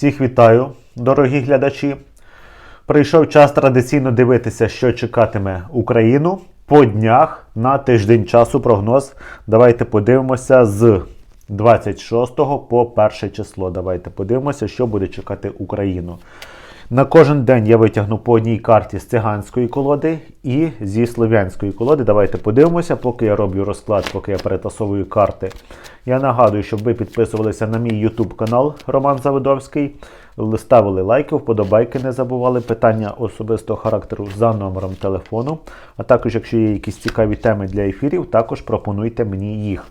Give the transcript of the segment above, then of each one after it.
Всіх вітаю, дорогі глядачі. Прийшов час традиційно дивитися, що чекатиме Україну по днях на тиждень часу. Прогноз. Давайте подивимося з 26 по 1 число. Давайте подивимося, що буде чекати Україну. На кожен день я витягну по одній карті з циганської колоди і зі слов'янської колоди. Давайте подивимося, поки я роблю розклад, поки я перетасовую карти. Я нагадую, щоб ви підписувалися на мій YouTube канал Роман Заводовський, ставили лайки, вподобайки, не забували питання особистого характеру за номером телефону. А також, якщо є якісь цікаві теми для ефірів, також пропонуйте мені їх.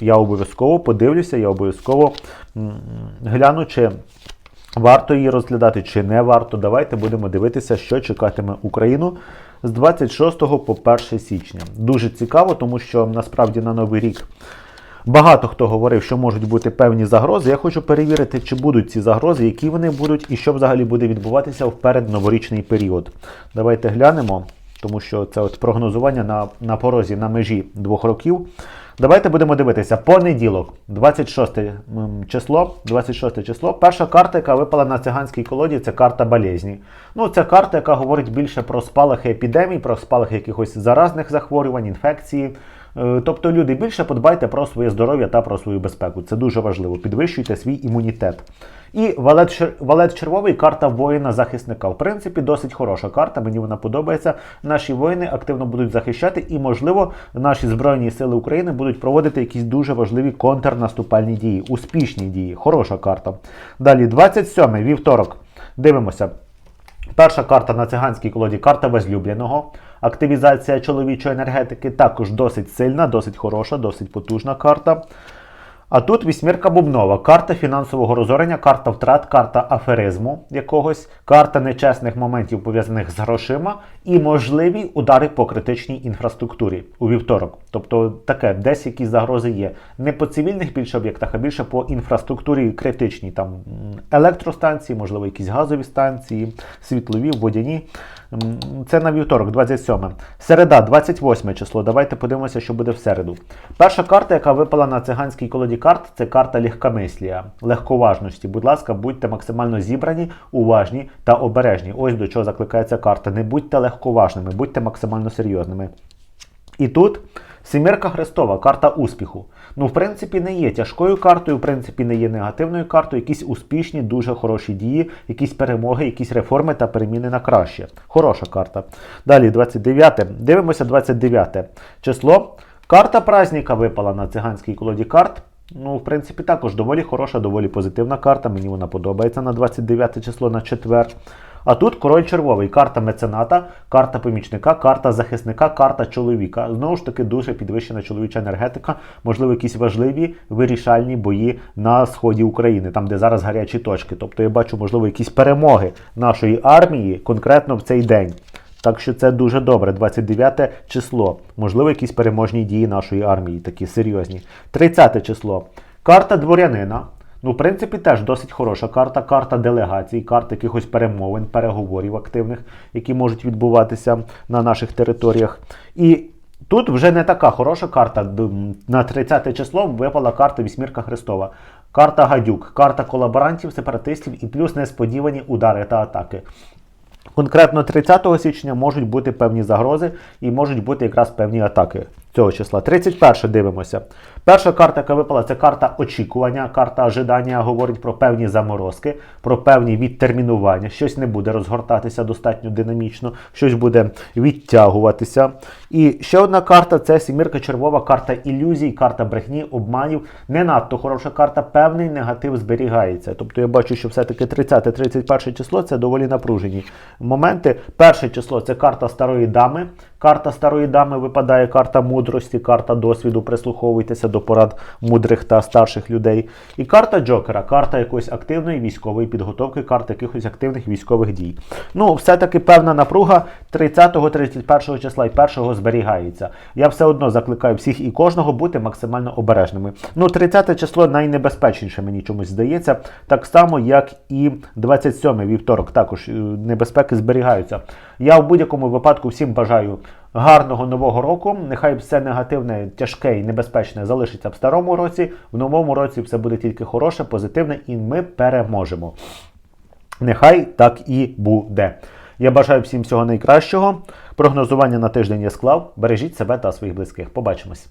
Я, обов'язково подивлюся, я обов'язково гляну, чи Варто її розглядати чи не варто. Давайте будемо дивитися, що чекатиме Україну з 26 по 1 січня. Дуже цікаво, тому що насправді на новий рік багато хто говорив, що можуть бути певні загрози. Я хочу перевірити, чи будуть ці загрози, які вони будуть, і що взагалі буде відбуватися в передноворічний період. Давайте глянемо, тому що це от прогнозування на, на порозі на межі двох років. Давайте будемо дивитися. Понеділок, 26 м, число. 26 число. Перша карта, яка випала на циганській колоді, це карта болезні. Ну, це карта, яка говорить більше про спалахи епідемій, про спалахи якихось заразних захворювань, інфекції. Е, Тобто, люди, більше подбайте про своє здоров'я та про свою безпеку. Це дуже важливо. Підвищуйте свій імунітет. І валет, валет червовий карта воїна-захисника. В принципі, досить хороша карта. Мені вона подобається. Наші воїни активно будуть захищати, і, можливо, наші збройні сили України будуть проводити якісь дуже важливі контрнаступальні дії, успішні дії. Хороша карта. Далі, 27-й вівторок. Дивимося. Перша карта на циганській колоді карта возлюбленого. Активізація чоловічої енергетики також досить сильна, досить хороша, досить потужна карта. А тут вісьмірка бубнова, карта фінансового розорення, карта втрат, карта аферизму якогось, карта нечесних моментів пов'язаних з грошима і можливі удари по критичній інфраструктурі у вівторок. Тобто таке, десь якісь загрози є. Не по цивільних більше об'єктах, а більше по інфраструктурі критичній, там електростанції, можливо, якісь газові станції, світлові, водяні. Це на вівторок, 27. Середа, 28 число. Давайте подивимося, що буде в середу. Перша карта, яка випала на циганській колоді карт, це карта легкомислія, легковажності. Будь ласка, будьте максимально зібрані, уважні та обережні. Ось до чого закликається карта. Не будьте легковажними, будьте максимально серйозними. І тут Семірка Христова, карта успіху. Ну, в принципі, не є тяжкою картою, в принципі, не є негативною картою. Якісь успішні, дуже хороші дії, якісь перемоги, якісь реформи та переміни на краще. Хороша карта. Далі, 29. Дивимося 29 число. Карта праздника випала на циганській колоді карт. Ну, в принципі, також доволі хороша, доволі позитивна карта. Мені вона подобається на 29 число на четвер. А тут король червовий, карта мецената, карта помічника, карта захисника, карта чоловіка. Знову ж таки, дуже підвищена чоловіча енергетика, можливо, якісь важливі вирішальні бої на сході України, там де зараз гарячі точки. Тобто я бачу, можливо, якісь перемоги нашої армії конкретно в цей день. Так що це дуже добре. 29 число. Можливо, якісь переможні дії нашої армії, такі серйозні. 30 число. Карта дворянина. Ну, в принципі, теж досить хороша карта. Карта делегацій, карта якихось перемовин, переговорів активних, які можуть відбуватися на наших територіях. І тут вже не така хороша карта. На 30 число випала карта Вісьмірка Христова. Карта гадюк, карта колаборантів, сепаратистів і плюс несподівані удари та атаки. Конкретно 30 січня можуть бути певні загрози і можуть бути якраз певні атаки цього числа. 31 дивимося. Перша карта, яка випала, це карта очікування. Карта ожидання говорить про певні заморозки, про певні відтермінування. Щось не буде розгортатися достатньо динамічно, щось буде відтягуватися. І ще одна карта це сімірка червова, карта ілюзій, карта брехні, обманів. Не надто хороша карта, певний негатив зберігається. Тобто я бачу, що все-таки 30-31 число це доволі напружені моменти. Перше число це карта старої дами. Карта старої дами випадає карта мудрості, карта досвіду. Прислуховуйтеся до порад мудрих та старших людей. І карта Джокера, карта якоїсь активної військової підготовки, карта якихось активних військових дій. Ну, все-таки певна напруга 30-31 числа і 1 зберігається. Я все одно закликаю всіх і кожного бути максимально обережними. Ну, 30 число найнебезпечніше, мені чомусь здається. Так само, як і 27 вівторок, також е, небезпеки зберігаються. Я в будь-якому випадку всім бажаю гарного нового року. Нехай все негативне, тяжке і небезпечне залишиться в старому році. В новому році все буде тільки хороше, позитивне, і ми переможемо. Нехай так і буде. Я бажаю всім всього найкращого. Прогнозування на тиждень я склав. Бережіть себе та своїх близьких. Побачимось.